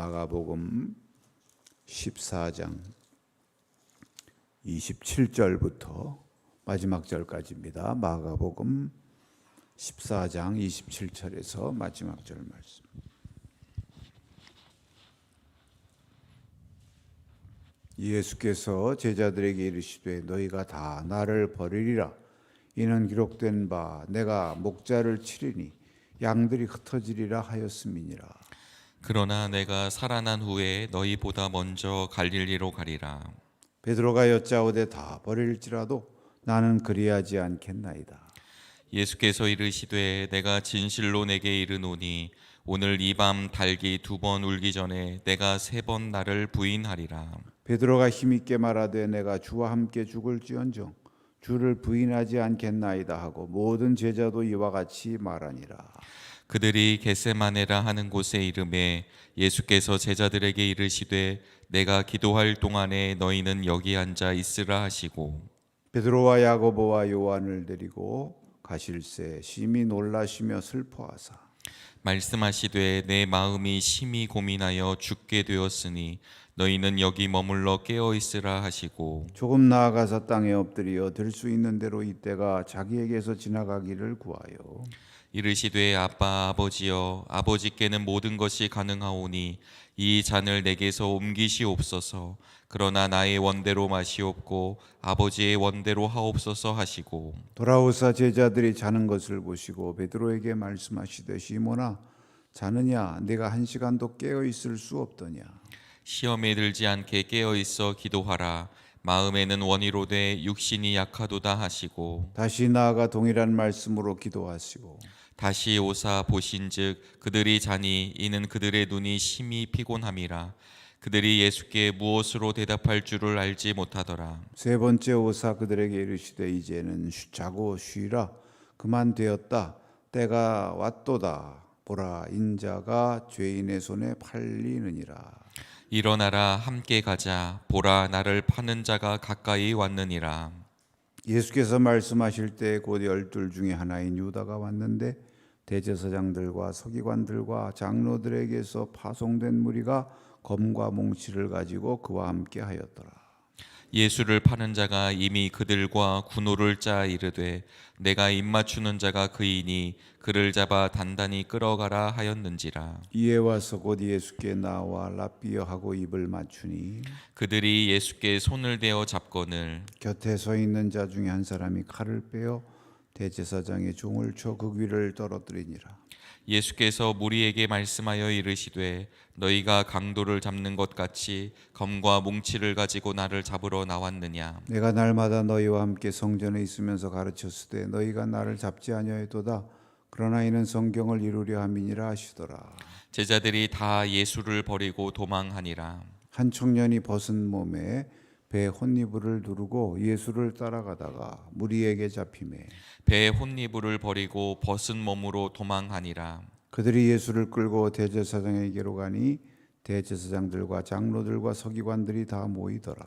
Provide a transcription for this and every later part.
마가복음 14장 27절부터 마지막 절까지입니다. 마가복음 14장 27절에서 마지막 절 말씀. 예수께서 제자들에게 이르시되 너희가 다 나를 버리리라 이는 기록된 바 내가 목자를 치리니 양들이 흩어지리라 하였음이니라 그러나 내가 살아난 후에 너희보다 먼저 갈릴리로 가리라. 베드로가 여짜오되 다 버릴지라도 나는 그리하지 않겠나이다 예수께서 이르시되 내가 진실로 내게 이르노니 오늘 이 밤 달기 두 번 울기 전에 내가 세 번 나를 부인하리라. 베드로가 힘있게 말하되 내가 주와 함께 죽을지언정 주를 부인하지 않겠나이다 하고 모든 제자도 이와 같이 말하니라. 그들이 겟세마네라 하는 곳에 이름에 예수께서 제자들에게 이르시되 내가 기도할 동안에 너희는 여기 앉아 있으라 하시고 베드로와 야고보와 요한을 데리고 가실새 심히 놀라시며 슬퍼하사 말씀하시되 내 마음이 심히 고민하여 죽게 되었으니 너희는 여기 머물러 깨어 있으라 하시고 조금 나아가서 땅에 엎드려 들 수 있는 대로 이때가 자기에게서 지나가기를 구하여. 이르시되 아빠 아버지여 아버지께는 모든 것이 가능하오니 이 잔을 내게서 옮기시옵소서 그러나 나의 원대로 마시옵고 아버지의 원대로 하옵소서 하시고. 돌아오사 제자들이 자는 것을 보시고 베드로에게 말씀하시되 시모나 자느냐 네가 한 시간도 깨어 있을 수 없더냐? 시험에 들지 않게 깨어 있어 기도하라. 마음에는 원이로되 육신이 약하도다 하시고. 다시 나아가 동일한 말씀으로 기도하시고. 다시 오사 보신즉 그들이 자니 이는 그들의 눈이 심히 피곤함이라 그들이 예수께 무엇으로 대답할 줄을 알지 못하더라. 세 번째 오사 그들에게 이르시되 이제는 쉬- 자고 쉬라. 그만 되었다. 때가 왔도다. 보라 인자가 죄인의 손에 팔리느니라. 일어나라 함께 가자. 보라 나를 파는 자가 가까이 왔느니라. 예수께서 말씀하실 때 곧 열둘 중에 하나인 유다가 왔는데 대제사장들과 서기관들과 장로들에게서 파송된 무리가 검과 몽치를 가지고 그와 함께 하였더라 예수를 파는 자가 이미 그들과 군호를 짜 이르되 내가 입맞추는 자가 그이니 그를 잡아 단단히 끌어가라 하였는지라 이에 와서 곧 예수께 나와 라삐어 하고 입을 맞추니 그들이 예수께 손을 대어 잡거늘 곁에 서 있는 자 중에 한 사람이 칼을 빼어 대제사장의 종을 쳐 그 귀를 떨어뜨리니라. 예수께서 무리에게 말씀하여 이르시되 너희가 강도를 잡는 것 같이 검과 뭉치를 가지고 나를 잡으러 나왔느냐 내가 날마다 너희와 함께 성전에 있으면서 가르쳤을 때 너희가 나를 잡지 아니하였도다. 그러나 이는 성경을 이루려 함이니라 하시더라. 제자들이 다 예수를 버리고 도망하니라 한 청년이 벗은 몸에 배 혼니부를 두르고 예수를 따라가다가 무리에게 잡히매 배에 혼니부를 버리고 벗은 몸으로 도망하니라 그들이 예수를 끌고 대제사장에게로 가니 대제사장들과 장로들과 서기관들이 다 모이더라.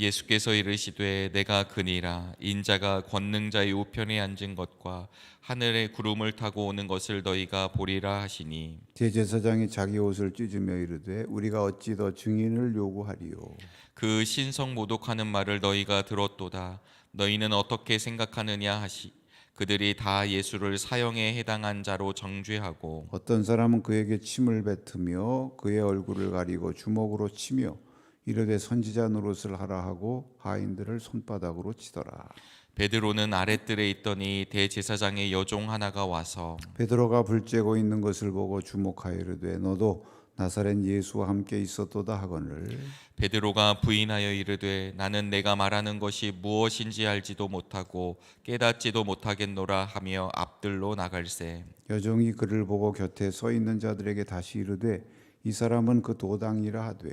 예수께서 이르시되 내가 그니라. 인자가 권능자의 우편에 앉은 것과 하늘의 구름을 타고 오는 것을 너희가 보리라 하시니. 대제사장이 자기 옷을 찢으며 이르되 우리가 어찌 더 증인을 요구하리요? 그 신성 모독하는 말을 너희가 들었도다. 너희는 어떻게 생각하느냐 하시. 그들이 다 예수를 사형에 해당한 자로 정죄하고 어떤 사람은 그에게 침을 뱉으며 그의 얼굴을 가리고 주먹으로 치며 이르되 선지자 노릇을 하라 하고 하인들을 손바닥으로 치더라. 베드로는 아랫뜰에 있더니 대제사장의 여종 하나가 와서 베드로가 불 쬐고 있는 것을 보고 주목하여 이르되 너도 나사렛 예수와 함께 있었도다 하거늘. 베드로가 부인하여 이르되 나는 내가 말하는 것이 무엇인지 알지도 못하고 깨닫지도 못하겠노라 하며 앞들로 나갈새 여종이 그를 보고 곁에 서 있는 자들에게 다시 이르되 이 사람은 그 도당이라 하되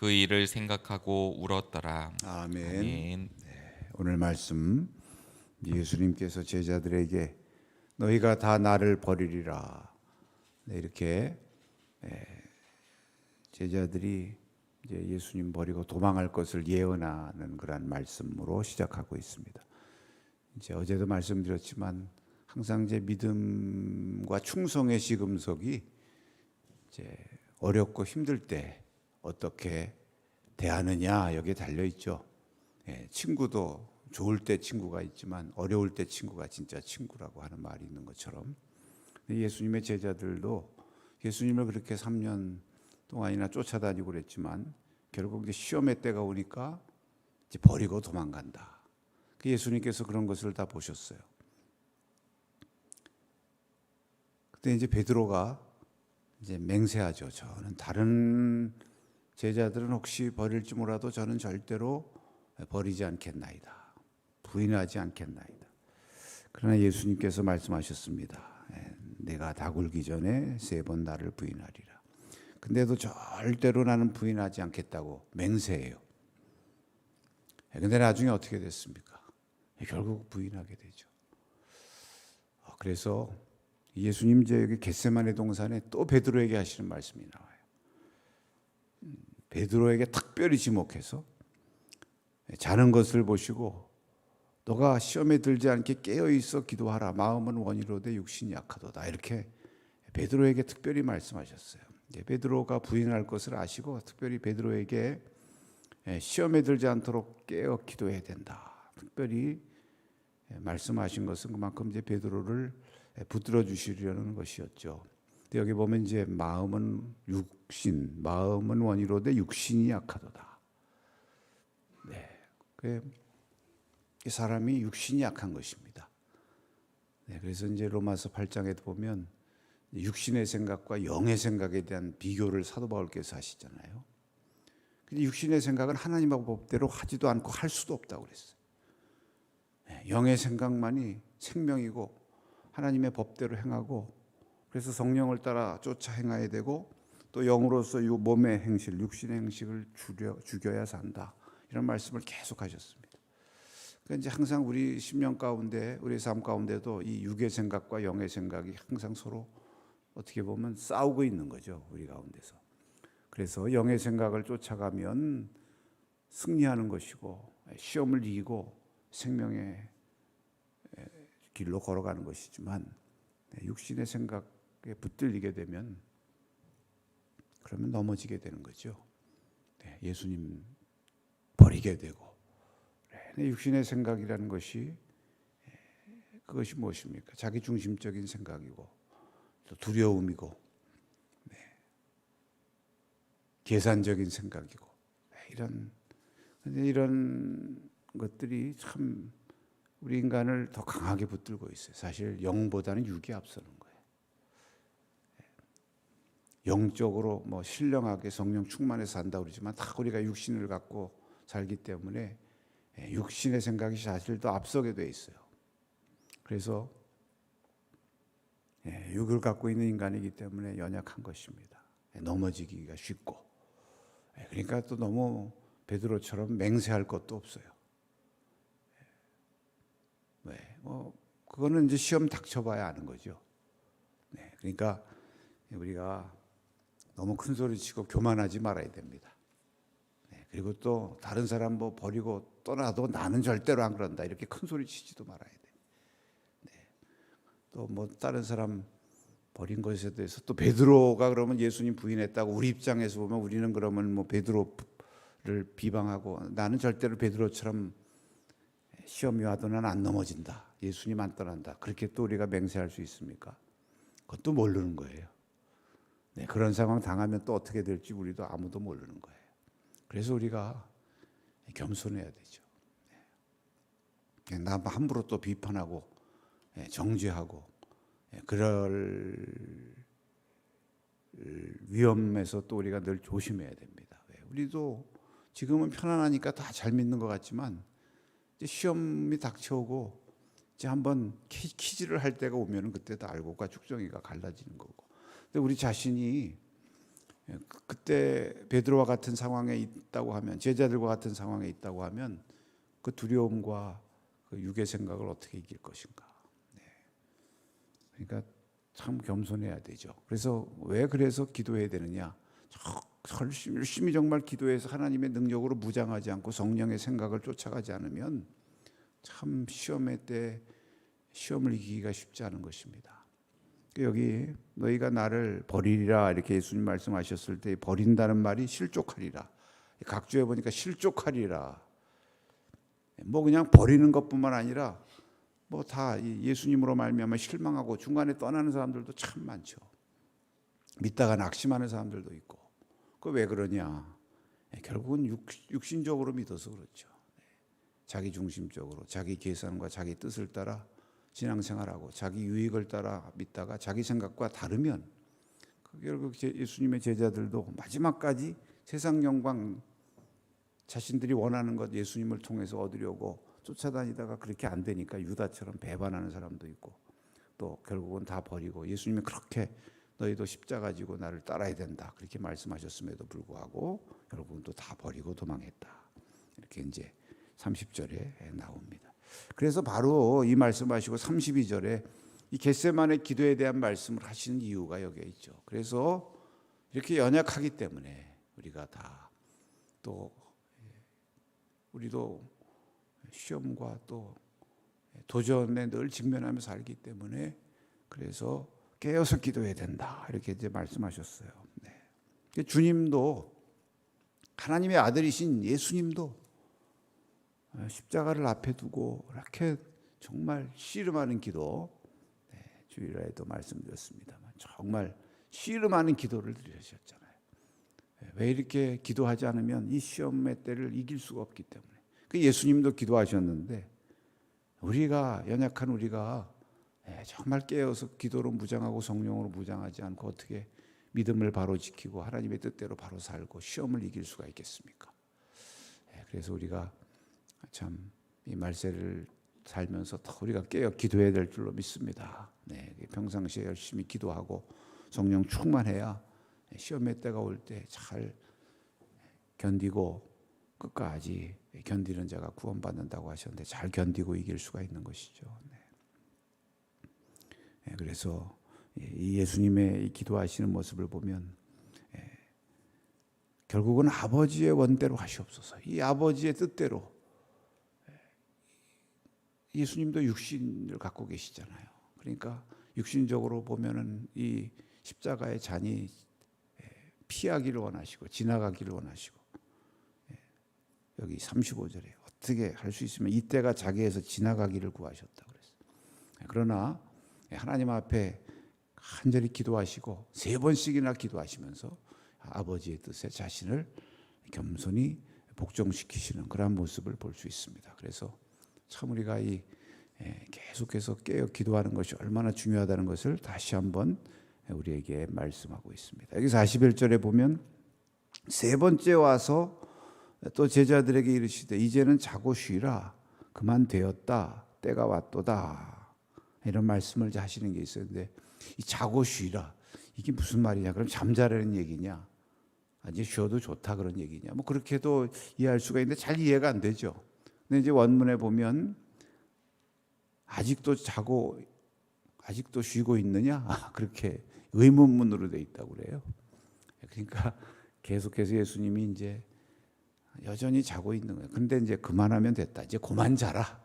그 일을 생각하고 울었더라 아멘. 아멘. 오늘 말씀 예수님께서 제자들에게 너희가 다 나를 버리리라 네, 이렇게 예, 제자들이 이제 예수님 버리고 도망할 것을 예언하는 그러한 말씀으로 시작하고 있습니다. 이제 어제도 말씀드렸지만 항상 제 믿음과 충성의 시금석이 이제 어렵고 힘들 때 어떻게 대하느냐 여기에 달려 있죠. 예, 친구도 좋을 때 친구가 있지만 어려울 때 친구가 진짜 친구라고 하는 말이 있는 것처럼 예수님의 제자들도 예수님을 그렇게 3년 동안이나 쫓아다니고 그랬지만 결국 이제 시험의 때가 오니까 이제 버리고 도망간다. 그 예수님께서 그런 것을 다 보셨어요. 그때 이제 베드로가 이제 맹세하죠. 저는 다른 제자들은 혹시 버릴지 몰라도 저는 절대로 버리지 않겠나이다. 부인하지 않겠나이다. 그러나 예수님께서 말씀하셨습니다. 예, 내가 다 굴기 전에 세 번 나를 부인하리라. 근데도 절대로 나는 부인하지 않겠다고 맹세해요. 예, 근데 나중에 어떻게 됐습니까? 예, 결국 부인하게 되죠. 어, 그래서 예수님 여기 겟세마네 동산에 또 베드로에게 하시는 말씀이 나와요. 음, 베드로에게 특별히 지목해서 자는 것을 보시고 너가 시험에 들지 않게 깨어 있어 기도하라. 마음은 원이로되 육신이 약하도다. 이렇게 베드로에게 특별히 말씀하셨어요. 이제 베드로가 부인할 것을 아시고 특별히 베드로에게 시험에 들지 않도록 깨어 기도해야 된다. 특별히 말씀하신 것은 그만큼 이제 베드로를 붙들어 주시려는 것이었죠. 근데 여기 보면 이제 마음은 육신, 마음은 원이로되 육신이 약하도다. 네, 그 사람이 육신이 약한 것입니다. 네, 그래서 이제 로마서 8장에도 보면 육신의 생각과 영의 생각에 대한 비교를 사도 바울께서 하시잖아요. 근데 육신의 생각은 하나님의 법대로 하지도 않고 할 수도 없다고 그랬어요. 네, 영의 생각만이 생명이고 하나님의 법대로 행하고 그래서 성령을 따라 쫓아 행해야 되고 또 영으로서 이 몸의 행실, 육신의 행식을 줄여, 죽여야 산다. 이런 말씀을 계속 하셨습니다. 그러니까 이제 항상 우리 심령 가운데, 우리 삶 가운데도 이 육의 생각과 영의 생각이 항상 서로 어떻게 보면 싸우고 있는 거죠. 우리 가운데서. 그래서 영의 생각을 쫓아가면 승리하는 것이고 시험을 이기고 생명의 길로 걸어가는 것이지만 육신의 생각에 붙들리게 되면 그러면 넘어지게 되는 거죠. 네, 예수님 버리게 되고 네, 육신의 생각이라는 것이 그것이 무엇입니까? 자기 중심적인 생각이고 또 두려움이고 네, 계산적인 생각이고 네, 이런 이런 것들이 참 우리 인간을 더 강하게 붙들고 있어요. 사실 영보다는 육이 앞서는 거예요. 영적으로 뭐 신령하게 성령 충만해서 산다 그러지만 다 우리가 육신을 갖고 살기 때문에 육신의 생각이 사실 더 앞서게 돼 있어요. 그래서 육을 갖고 있는 인간이기 때문에 연약한 것입니다. 넘어지기가 쉽고 그러니까 또 너무 베드로처럼 맹세할 것도 없어요. 네, 뭐 그거는 이제 시험 닥쳐봐야 아는 거죠. 네, 그러니까 우리가 너무 큰 소리 치고 교만하지 말아야 됩니다. 네, 그리고 또 다른 사람 뭐 버리고 떠나도 나는 절대로 안 그런다 이렇게 큰 소리 치지도 말아야 돼. 네, 또뭐 다른 사람 버린 것에 대해서 또 베드로가 그러면 예수님 부인했다고 우리 입장에서 보면 우리는 그러면 뭐 베드로를 비방하고 나는 절대로 베드로처럼 시험이 와도 난 안 넘어진다. 예수님 안 떠난다. 그렇게 또 우리가 맹세할 수 있습니까? 그것도 모르는 거예요. 네, 그런 상황 당하면 또 어떻게 될지 우리도 아무도 모르는 거예요. 그래서 우리가 겸손해야 되죠. 네. 나 함부로 또 비판하고 예, 정죄하고 예, 그럴 위험에서 또 우리가 늘 조심해야 됩니다. 왜? 우리도 지금은 편안하니까 다 잘 믿는 것 같지만 시험이 닥쳐오고 이제 한번 퀴- 퀴즈를 할 때가 오면은 그때 다 알고가 축정이가 갈라지는 거고. 근데 우리 자신이 그때 베드로와 같은 상황에 있다고 하면 제자들과 같은 상황에 있다고 하면 그 두려움과 그 육의 생각을 어떻게 이길 것인가. 네. 그러니까 참 겸손해야 되죠. 그래서 왜 그래서 기도해야 되느냐? 저- 열심히, 열심히 정말 기도해서 하나님의 능력으로 무장하지 않고 성령의 생각을 쫓아가지 않으면 참 시험의 때 시험을 이기기가 쉽지 않은 것입니다. 여기 너희가 나를 버리리라 이렇게 예수님 말씀하셨을 때 버린다는 말이 실족하리라. 각주에 보니까 실족하리라. 뭐 그냥 버리는 것뿐만 아니라 뭐 다 예수님으로 말미암아 실망하고 중간에 떠나는 사람들도 참 많죠. 믿다가 낙심하는 사람들도 있고. 그 왜 그러냐? 예, 결국은 육, 육신적으로 믿어서 그렇죠. 네. 자기 중심적으로 자기 계산과 자기 뜻을 따라 신앙생활하고 자기 유익을 따라 믿다가 자기 생각과 다르면 그 결국 제- 예수님의 제자들도 마지막까지 세상 영광 자신들이 원하는 것 예수님을 통해서 얻으려고 쫓아다니다가 그렇게 안 되니까 유다처럼 배반하는 사람도 있고 또 결국은 다 버리고 예수님이 그렇게 너희도 십자가 지고 나를 따라야 된다 그렇게 말씀하셨음에도 불구하고 결국은 또 다 버리고 도망했다 이렇게 이제 30절에 나옵니다. 그래서 바로 이 말씀하시고 32절에 이 겟세만의 기도에 대한 말씀을 하시는 이유가 여기에 있죠. 그래서 이렇게 연약하기 때문에 우리가 다 또 우리도 시험과 또 도전에 늘 직면하며 살기 때문에 그래서 깨어서 기도해야 된다 이렇게 이제 말씀하셨어요. 네. 주님도 하나님의 아들이신 예수님도 십자가를 앞에 두고 이렇게 정말 씨름하는 기도 네, 주일날에도 말씀드렸습니다만 정말 씨름하는 기도를 드리셨잖아요. 네, 왜 이렇게 기도하지 않으면 이 시험의 때를 이길 수가 없기 때문에 그 예수님도 기도하셨는데 우리가 연약한 우리가 네, 정말 깨어서 기도로 무장하고 성령으로 무장하지 않고 어떻게 믿음을 바로 지키고 하나님의 뜻대로 바로 살고 시험을 이길 수가 있겠습니까? 네, 그래서 우리가 참 이 말세를 살면서 더 우리가 깨어 기도해야 될 줄로 믿습니다. 네, 평상시에 열심히 기도하고 성령 충만해야 시험의 때가 올 때 잘 견디고 끝까지 견디는 자가 구원받는다고 하셨는데 잘 견디고 이길 수가 있는 것이죠. 네. 네, 그래서 이 예수님의 이 기도하시는 모습을 보면 예, 결국은 아버지의 원대로 하시옵소서. 이 아버지의 뜻대로 예수님도 육신을 갖고 계시잖아요. 그러니까 육신적으로 보면은 이 십자가의 잔이 피하기를 원하시고 지나가기를 원하시고 여기 35절에 어떻게 할 수 있으면 이때가 자기에서 지나가기를 구하셨다 그랬어요. 그러나 하나님 앞에 간절히 기도하시고 세 번씩이나 기도하시면서 아버지의 뜻에 자신을 겸손히 복종시키시는 그러한 모습을 볼 수 있습니다. 그래서 참 우리가 이 계속해서 깨어 기도하는 것이 얼마나 중요하다는 것을 다시 한번 우리에게 말씀하고 있습니다. 여기 41절에 보면 세 번째 와서 또 제자들에게 이르시되 이제는 자고 쉬라. 그만 되었다. 때가 왔도다. 이런 말씀을 하시는 게 있었는데 이 자고 쉬라. 이게 무슨 말이냐? 그럼 잠자라는 얘기냐? 이제 쉬어도 좋다 그런 얘기냐? 뭐 그렇게도 이해할 수가 있는데 잘 이해가 안 되죠. 근데 이제 원문에 보면 아직도 자고 아직도 쉬고 있느냐 그렇게 의문문으로 돼 있다고 그래요. 그러니까 계속해서 예수님이 이제 여전히 자고 있는 거예요. 근데 이제 그만하면 됐다. 이제 그만 자라.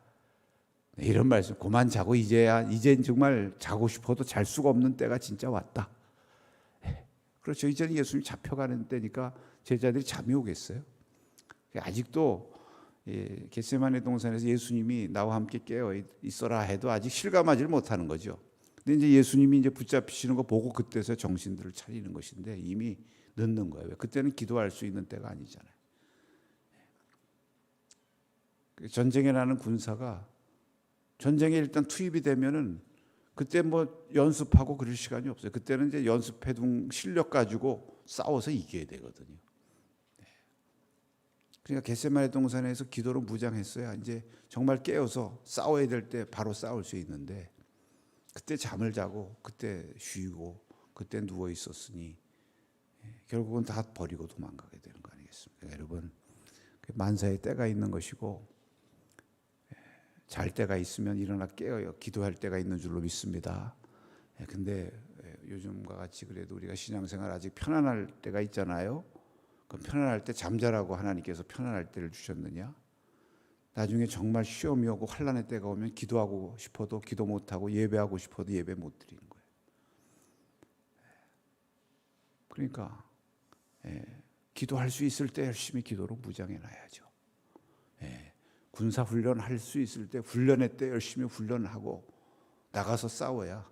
네, 이런 말씀. 그만 자고 이제야 이젠 정말 자고 싶어도 잘 수가 없는 때가 진짜 왔다. 예. 그렇죠. 이제는 예수님 잡혀가는 때니까 제자들이 잠이 오겠어요. 아직도 예, 겟세마네 동산에서 예수님이 나와 함께 깨어 있어라 해도 아직 실감하지를 못하는 거죠. 근데 이제 예수님이 이제 붙잡히시는 거 보고 그때서 정신들을 차리는 것인데 이미 늦는 거예요. 왜? 그때는 기도할 수 있는 때가 아니잖아요. 그 전쟁에 나는 군사가 전쟁에 일단 투입이 되면은 그때 뭐 연습하고 그럴 시간이 없어요. 그때는 이제 연습해둔 실력 가지고 싸워서 이겨야 되거든요. 네. 그러니까 겟세마네 동산에서 기도로 무장했어야 이제 정말 깨어서 싸워야 될 때 바로 싸울 수 있는데 그때 잠을 자고 그때 쉬고 그때 누워 있었으니 예, 결국은 다 버리고 도망가게 되는 거 아니겠습니까? 여러분 그 만사의 때가 있는 것이고 예, 잘 때가 있으면 일어나 깨어요. 기도할 때가 있는 줄로 믿습니다. 예, 근데 예, 요즘과 같이 그래도 우리가 신앙생활 아직 편안할 때가 있잖아요. 그 편안할 때 잠자라고 하나님께서 편안할 때를 주셨느냐? 나중에 정말 시험이 오고 환란의 때가 오면 기도하고 싶어도 기도 못 하고 예배하고 싶어도 예배 못 드리는 거예요. 그러니까 예, 기도할 수 있을 때 열심히 기도로 무장해 놔야죠. 예, 군사 훈련 할 수 있을 때 훈련회 때 열심히 훈련하고 나가서 싸워야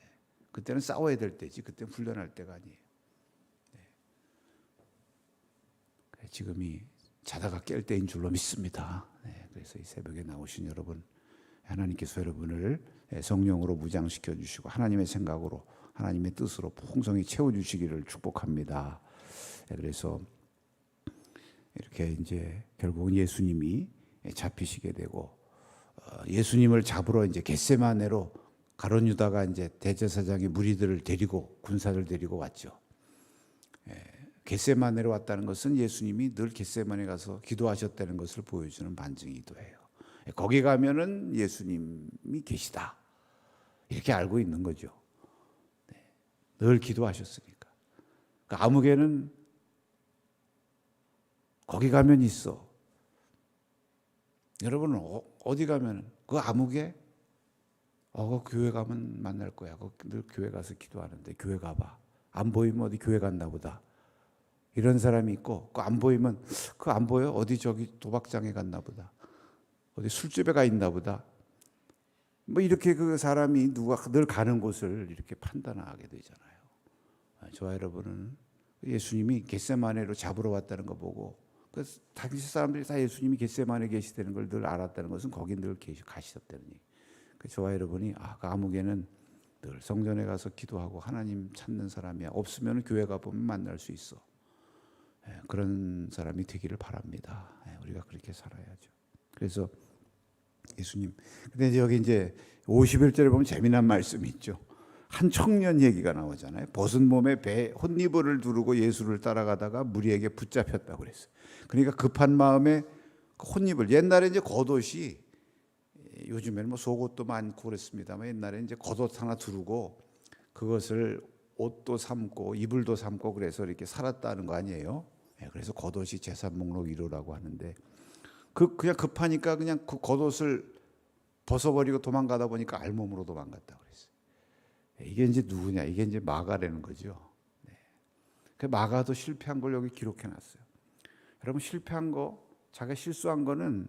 예, 그때는 싸워야 될 때지 그때 훈련할 때가 아니에요. 예. 지금이 자다가 깰 때인 줄로 믿습니다. 네, 그래서 이 새벽에 나오신 여러분, 하나님께서 여러분을 예, 성령으로 무장시켜 주시고 하나님의 생각으로 하나님의 뜻으로 풍성히 채워 주시기를 축복합니다. 예, 그래서 이렇게 이제 결국은 예수님이 잡히시게 되고 어, 예수님을 잡으러 이제 겟세마네로 가론 유다가 이제 대제사장이 무리들을 데리고 군사를 데리고 왔죠. 겟세마네로 왔다는 것은 예수님이 늘 겟세마네 가서 기도하셨다는 것을 보여주는 반증이기도 해요. 거기 가면은 예수님이 계시다. 이렇게 알고 있는 거죠. 네. 늘 기도하셨으니까. 그 아무개는 거기 가면 있어. 여러분 어, 어디 가면 그 아무개 어, 그 교회 가면 만날 거야. 늘 교회 가서 기도하는데 교회 가봐. 안 보이면 어디 교회 갔나 보다. 이런 사람이 있고 그 안 보이면 그 안 보여 어디 저기 도박장에 갔나 보다 어디 술집에 가 있나 보다 뭐 이렇게 그 사람이 누가 늘 가는 곳을 이렇게 판단하게 되잖아요. 아, 저와 여러분은 예수님이 겟세마네로 잡으러 왔다는 거 보고 그 당시 사람들이 다 예수님이 겟세마네 계시다는 걸 늘 알았다는 것은 거기 늘 계시 가셨다는 얘기. 그 저와 여러분이 아, 그 아무개는 늘 성전에 가서 기도하고 하나님 찾는 사람이야. 없으면 교회 가 보면 만날 수 있어. 예, 그런 사람이 되기를 바랍니다. 예, 우리가 그렇게 살아야죠. 그래서 예수님. 근데 여기 이제 51절에 보면 재미난 말씀이 있죠. 한 청년 얘기가 나오잖아요. 벗은 몸에 배 혼니버를 두르고 예수를 따라가다가 무리에게 붙잡혔다고 그랬어요. 그러니까 급한 마음에 그 혼니버 옛날에 이제 겉옷이 요즘에는 뭐 속옷도 많고 그랬습니다만 옛날에 이제 겉옷 하나 두르고 그것을 옷도 삼고 이불도 삼고 그래서 이렇게 살았다는 거 아니에요? 예, 그래서 겉옷이 재산 목록 1호라고 하는데 그 그냥 급하니까 그냥 그 겉옷을 벗어버리고 도망가다 보니까 알몸으로 도망갔다 그랬어요. 예, 이게 이제 누구냐? 이게 이제 마가라는 거죠. 네. 그 마가도 실패한 걸 여기 기록해 놨어요. 여러분 실패한 거, 자기가 실수한 거는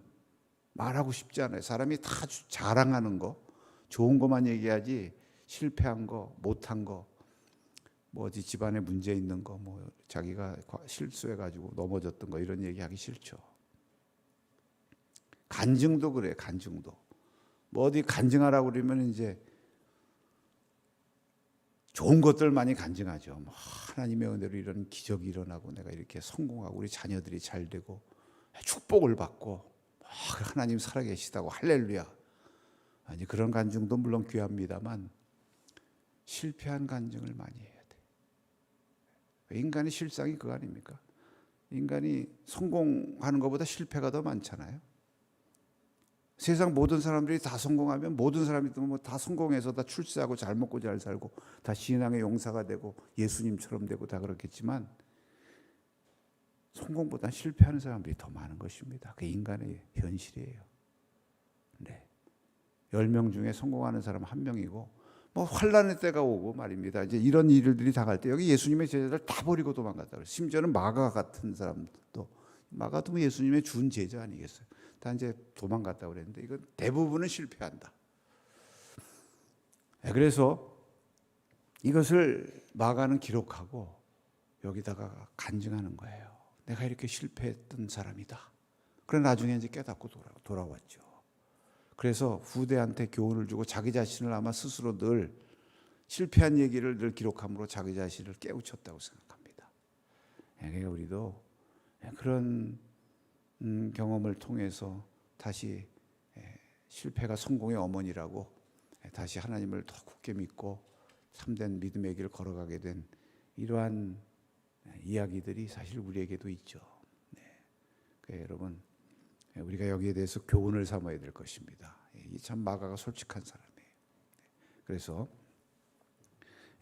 말하고 싶지 않아요. 사람이 다 자랑하는 거, 좋은 것만 얘기하지 실패한 거, 못한 거, 뭐 어디 집안에 문제 있는 거, 뭐 자기가 실수해 가지고 넘어졌던 거 이런 얘기하기 싫죠. 간증도 그래, 간증도. 뭐 어디 간증하라고 그러면 이제 좋은 것들 많이 간증하죠. 뭐 하나님의 은혜로 이런 기적이 일어나고 내가 이렇게 성공하고 우리 자녀들이 잘 되고 축복을 받고 하나님 살아계시다고 할렐루야. 아니 그런 간증도 물론 귀합니다만 실패한 간증을 많이 돼. 인간의 실상이 그거 아닙니까? 인간이 성공하는 것보다 실패가 더 많잖아요. 세상 모든 사람들이 다 성공하면 모든 사람이 뭐다 성공해서 다 출세하고 잘 먹고 잘 살고 다 신앙의 용사가 되고 예수님처럼 되고 다 그렇겠지만 성공보다 실패하는 사람들이 더 많은 것입니다. 그 인간의 현실이에요. 네. 열명 중에 성공하는 사람 한 명이고 뭐 환란의 때가 오고 말입니다. 이제 이런 일들이 다 갈 때 여기 예수님의 제자들 다 버리고 도망갔다. 심지어는 마가 같은 사람도 마가도 뭐 예수님의 준 제자 아니겠어요. 다 이제 도망갔다 그랬는데 이건 대부분은 실패한다. 네, 그래서 이것을 마가는 기록하고 여기다가 간증하는 거예요. 내가 이렇게 실패했던 사람이다. 그래 나중에 이제 깨닫고 돌아, 돌아왔죠. 그래서 후대한테 교훈을 주고 자기 자신을 아마 스스로 늘 실패한 얘기를 늘 기록함으로 자기 자신을 깨우쳤다고 생각합니다. 예, 그러니까 우리도 예, 그런 음, 경험을 통해서 다시 예, 실패가 성공의 어머니라고 예, 다시 하나님을 더 굳게 믿고 참된 믿음의 길을 걸어가게 된 이러한 예, 이야기들이 사실 우리에게도 있죠. 네. 그러니까 여러분 예, 우리가 여기에 대해서 교훈을 삼아야 될 것입니다. 예, 이참 마가가 솔직한 사람이에요. 네. 그래서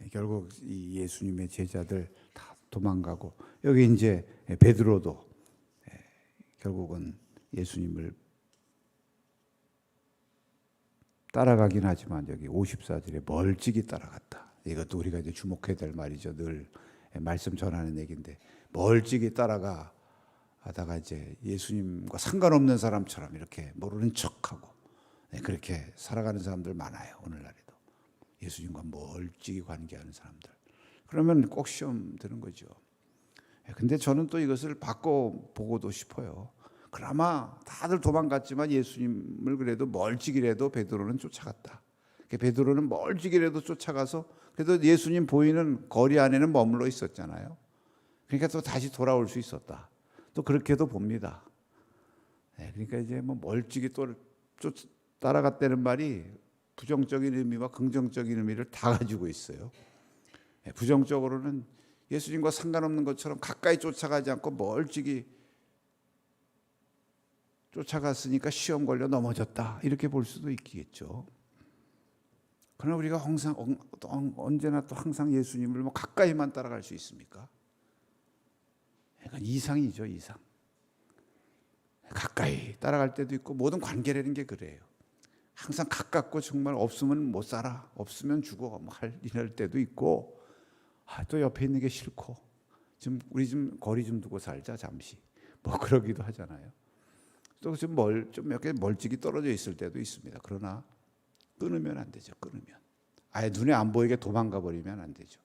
예, 결국 이 예수님의 제자들 다 도망가고 여기 이제 예, 베드로도 예, 결국은 예수님을 따라가긴 하지만 여기 54절에 멀찍이 따라갔다. 이것도 우리가 이제 주목해야 될 말이죠. 늘 예, 말씀 전하는 얘기인데 멀찍이 따라가 하다가 이제 예수님과 상관없는 사람처럼 이렇게 모르는 척하고 네, 그렇게 살아가는 사람들 많아요. 오늘날에도 예수님과 멀찍이 관계하는 사람들. 그러면 꼭 시험 드는 거죠. 예, 근데 저는 또 이것을 바꿔 보고도 싶어요. 그나마 다들 도망갔지만 예수님을 그래도 멀찍이라도 베드로는 쫓아갔다. 그 베드로는 멀찍이라도 쫓아가서 그래도 예수님 보이는 거리 안에는 머물러 있었잖아요. 그러니까 또 다시 돌아올 수 있었다. 또 그렇게도 봅니다. 네, 그러니까 이제 뭐 멀찍이 또 쫓, 따라갔다는 말이 부정적인 의미와 긍정적인 의미를 다 가지고 있어요. 네, 부정적으로는 예수님과 상관없는 것처럼 가까이 쫓아가지 않고 멀찍이 쫓아갔으니까 시험 걸려 넘어졌다 이렇게 볼 수도 있겠죠. 그러나 우리가 항상 엉- 언제나 또 항상 예수님을 뭐 가까이만 따라갈 수 있습니까? 약간 이상이죠 이상. 가까이 따라갈 때도 있고 모든 관계라는 게 그래요. 항상 가깝고 정말 없으면 못 살아 없으면 죽어 뭐할 이럴 때도 있고 아, 또 옆에 있는 게 싫고 좀 우리 좀 거리 좀 두고 살자 잠시 뭐 그러기도 하잖아요. 또 좀 멀 좀 몇 개 멀찍이 떨어져 있을 때도 있습니다. 그러나 끊으면 안 되죠. 끊으면 아예 눈에 안 보이게 도망가 버리면 안 되죠.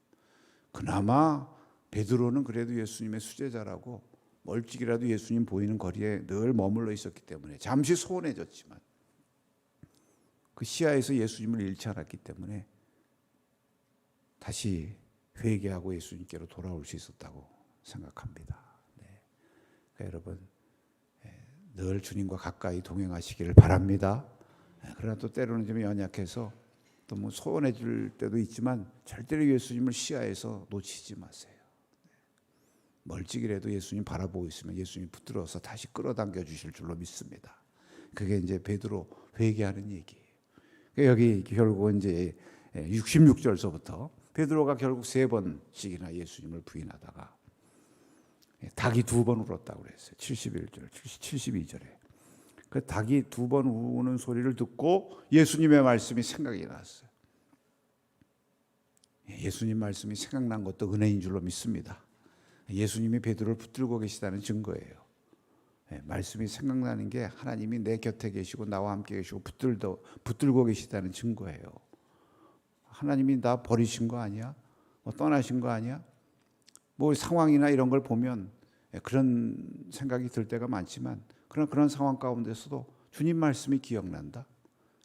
그나마 베드로는 그래도 예수님의 수제자라고 멀찍이라도 예수님 보이는 거리에 늘 머물러 있었기 때문에 잠시 소원해졌지만 그 시야에서 예수님을 잃지 않았기 때문에 다시 회개하고 예수님께로 돌아올 수 있었다고 생각합니다. 네. 그러니까 여러분 예, 늘 주님과 가까이 동행하시기를 바랍니다. 예, 그러나 또 때로는 좀 연약해서 또뭐 소원해질 때도 있지만 절대로 예수님을 시야에서 놓치지 마세요. 멀찍이라도 예수님 바라보고 있으면 예수님 붙들어서 다시 끌어당겨 주실 줄로 믿습니다. 그게 이제 베드로 회개하는 얘기예요. 그러니까 여기 결국은 이제 66절서부터 베드로가 결국 세 번씩이나 예수님을 부인하다가 닭이 두 번 울었다고 그랬어요. 71절, 72절에. 그 닭이 두 번 우는 소리를 듣고 예수님의 말씀이 생각이 났어요. 예수님 말씀이 생각난 것도 은혜인 줄로 믿습니다. 예수님이 베드로를 붙들고 계시다는 증거예요. 예, 말씀이 생각나는 게 하나님이 내 곁에 계시고 나와 함께 계시고 붙들도 붙들고 계시다는 증거예요. 하나님이 나 버리신 거 아니야? 뭐 떠나신 거 아니야? 뭐 상황이나 이런 걸 보면 예, 그런 생각이 들 때가 많지만 그런 그런 상황 가운데서도 주님 말씀이 기억난다.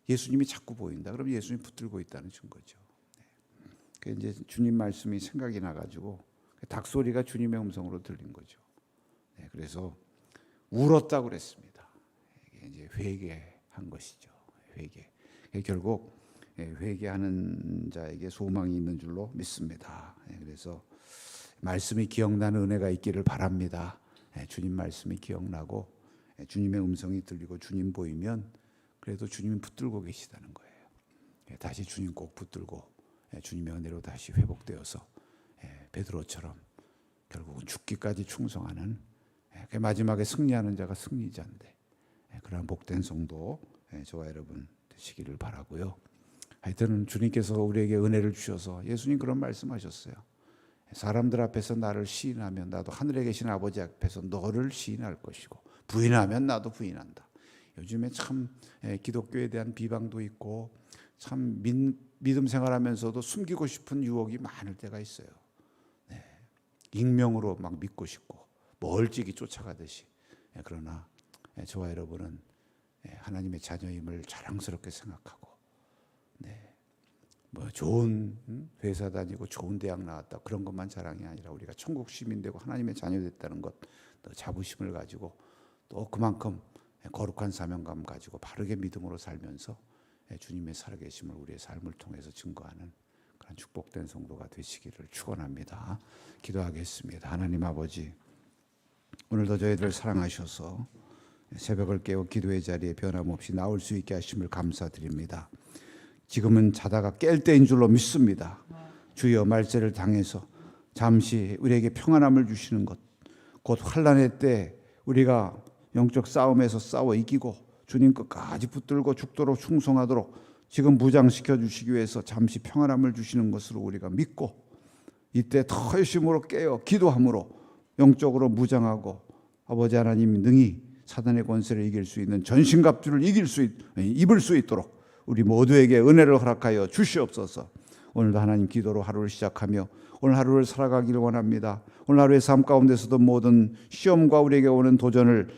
예수님이 자꾸 보인다. 그럼 예수님 붙들고 있다는 증거죠. 네. 그 이제 주님 말씀이 생각이 나가지고 닭 소리가 주님의 음성으로 들린 거죠. 네, 그래서 울었다고 그랬습니다. 이제 회개한 것이죠. 회개. 결국 예, 회개하는 자에게 소망이 있는 줄로 믿습니다. 예, 그래서 말씀이 기억나는 은혜가 있기를 바랍니다. 예, 주님 말씀이 기억나고 주님의 음성이 들리고 주님 보이면 그래도 주님이 붙들고 계시다는 거예요. 다시 주님 꼭 붙들고 주님의 은혜로 다시 회복되어서 베드로처럼 결국은 죽기까지 충성하는 그 마지막에 승리하는 자가 승리자인데 그런 복된 성도 예, 저와 여러분 되시기를 바라고요. 하여튼 주님께서 우리에게 은혜를 주셔서 예수님 그런 말씀하셨어요. 사람들 앞에서 나를 시인하면 나도 하늘에 계신 아버지 앞에서 너를 시인할 것이고 부인하면 나도 부인한다. 요즘에 참 예, 기독교에 대한 비방도 있고 참 민, 믿음 생활하면서도 숨기고 싶은 유혹이 많을 때가 있어요. 네. 익명으로 막 믿고 싶고 멀찍이 쫓아가듯이 예, 그러나 예, 저와 여러분은 예, 하나님의 자녀임을 자랑스럽게 생각하고 네. 뭐 좋은 음, 회사 다니고 좋은 대학 나왔다 그런 것만 자랑이 아니라 우리가 천국 시민 되고 하나님의 자녀 됐다는 것또 자부심을 가지고 또 그만큼 거룩한 사명감 가지고 바르게 믿음으로 살면서 예, 주님의 살아계심을 우리의 삶을 통해서 증거하는 축복된 성도가 되시기를 축원합니다. 기도하겠습니다. 하나님 아버지 오늘도 저희들 사랑하셔서 새벽을 깨워 기도의 자리에 변함없이 나올 수 있게 하심을 감사드립니다. 지금은 자다가 깰 때인 줄로 믿습니다. 주여 말세를 당해서 잠시 우리에게 평안함을 주시는 것, 곧 환란의 때 우리가 영적 싸움에서 싸워 이기고 주님 끝까지 붙들고 죽도록 충성하도록 지금 무장시켜 주시기 위해서 잠시 평안함을 주시는 것으로 우리가 믿고 이때 더 열심으로 깨어 기도함으로 영적으로 무장하고 아버지 하나님 능히 사단의 권세를 이길 수 있는 전신갑주를 이길 수 있, 입을 수 있도록 우리 모두에게 은혜를 허락하여 주시옵소서. 오늘도 하나님 기도로 하루를 시작하며 오늘 하루를 살아가기를 원합니다. 오늘 하루의 삶 가운데서도 모든 시험과 우리에게 오는 도전을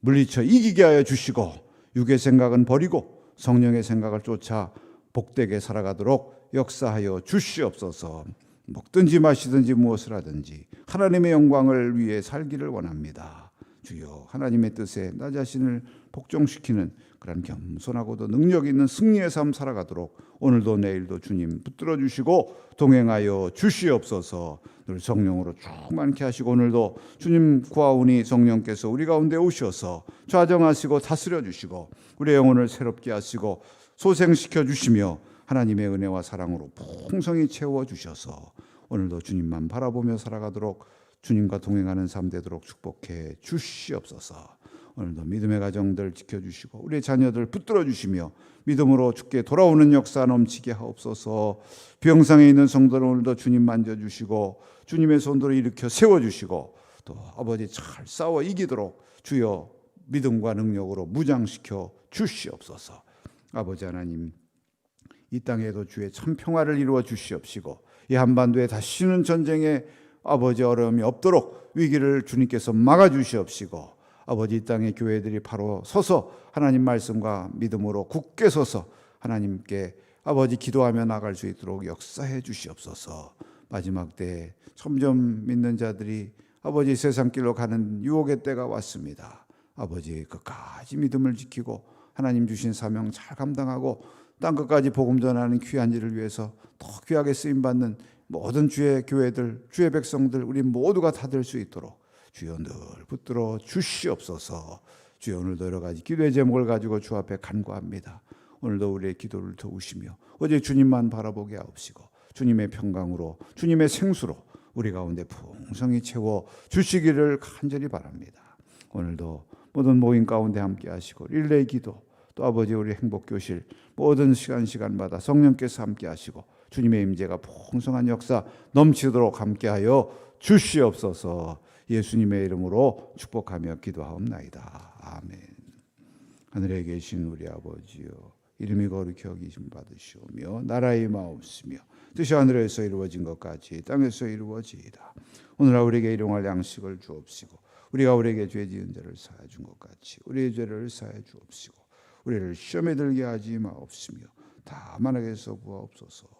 물리쳐 이기게 하여 주시고 육의 생각은 버리고 성령의 생각을 쫓아 복되게 살아가도록 역사하여 주시옵소서. 먹든지 마시든지 무엇을 하든지 하나님의 영광을 위해 살기를 원합니다. 주여 하나님의 뜻에 나 자신을 복종시키는 그런 겸손하고도 능력 있는 승리의 삶 살아가도록 오늘도 내일도 주님 붙들어 주시고 동행하여 주시옵소서. 늘 성령으로 충만케 하시고 오늘도 주님 구하오니 성령께서 우리 가운데 오셔서 좌정하시고 다스려 주시고 우리의 영혼을 새롭게 하시고 소생시켜 주시며 하나님의 은혜와 사랑으로 풍성히 채워 주셔서 오늘도 주님만 바라보며 살아가도록 주님과 동행하는 삶 되도록 축복해 주시옵소서. 오늘도 믿음의 가정들 지켜주시고 우리의 자녀들 붙들어 주시며 믿음으로 주께 돌아오는 역사 넘치게 하옵소서. 병상에 있는 성도를 오늘도 주님 만져주시고 주님의 손으로 일으켜 세워주시고 또 아버지 잘 싸워 이기도록 주여 믿음과 능력으로 무장시켜 주시옵소서. 아버지 하나님 이 땅에도 주의 참 평화를 이루어 주시옵시고 이 한반도에 다시는 전쟁에 아버지 어려움이 없도록 위기를 주님께서 막아 주시옵시고 아버지 이 땅의 교회들이 바로 서서 하나님 말씀과 믿음으로 굳게 서서 하나님께 아버지 기도하며 나갈 수 있도록 역사해 주시옵소서. 마지막 때 점점 믿는 자들이 아버지 세상 길로 가는 유혹의 때가 왔습니다. 아버지 끝까지 믿음을 지키고 하나님 주신 사명 잘 감당하고 땅 끝까지 복음 전하는 귀한 일을 위해서 더 귀하게 쓰임 받는 모든 주의 교회들, 주의 백성들 우리 모두가 다 될 수 있도록 주여 늘 붙들어 주시옵소서. 주여 오늘도 여러 가지 기도의 제목을 가지고 주 앞에 간구합니다. 오늘도 우리의 기도를 도우시며 어제 주님만 바라보게 하옵시고 주님의 평강으로 주님의 생수로 우리 가운데 풍성히 채워 주시기를 간절히 바랍니다. 오늘도 모든 모임 가운데 함께 하시고 릴레이 기도 또 아버지 우리 행복 교실 모든 시간 시간마다 성령께서 함께 하시고 주님의 임재가 풍성한 역사 넘치도록 함께하여 주시옵소서. 예수님의 이름으로 축복하며 기도하옵나이다. 아멘. 하늘에 계신 우리 아버지여 이름이 거룩히 여기심 받으시오며 나라의 마옵시며 뜻이 하늘에서 이루어진 것 같이 땅에서 이루어지이다. 오늘날 우리에게 일용할 양식을 주옵시고 우리가 우리에게 죄 지은 자를 사해 준것 같이 우리의 죄를 사해 주옵시고 우리를 시험에 들게 하지 마옵시며 다만 악에서 구하옵소서.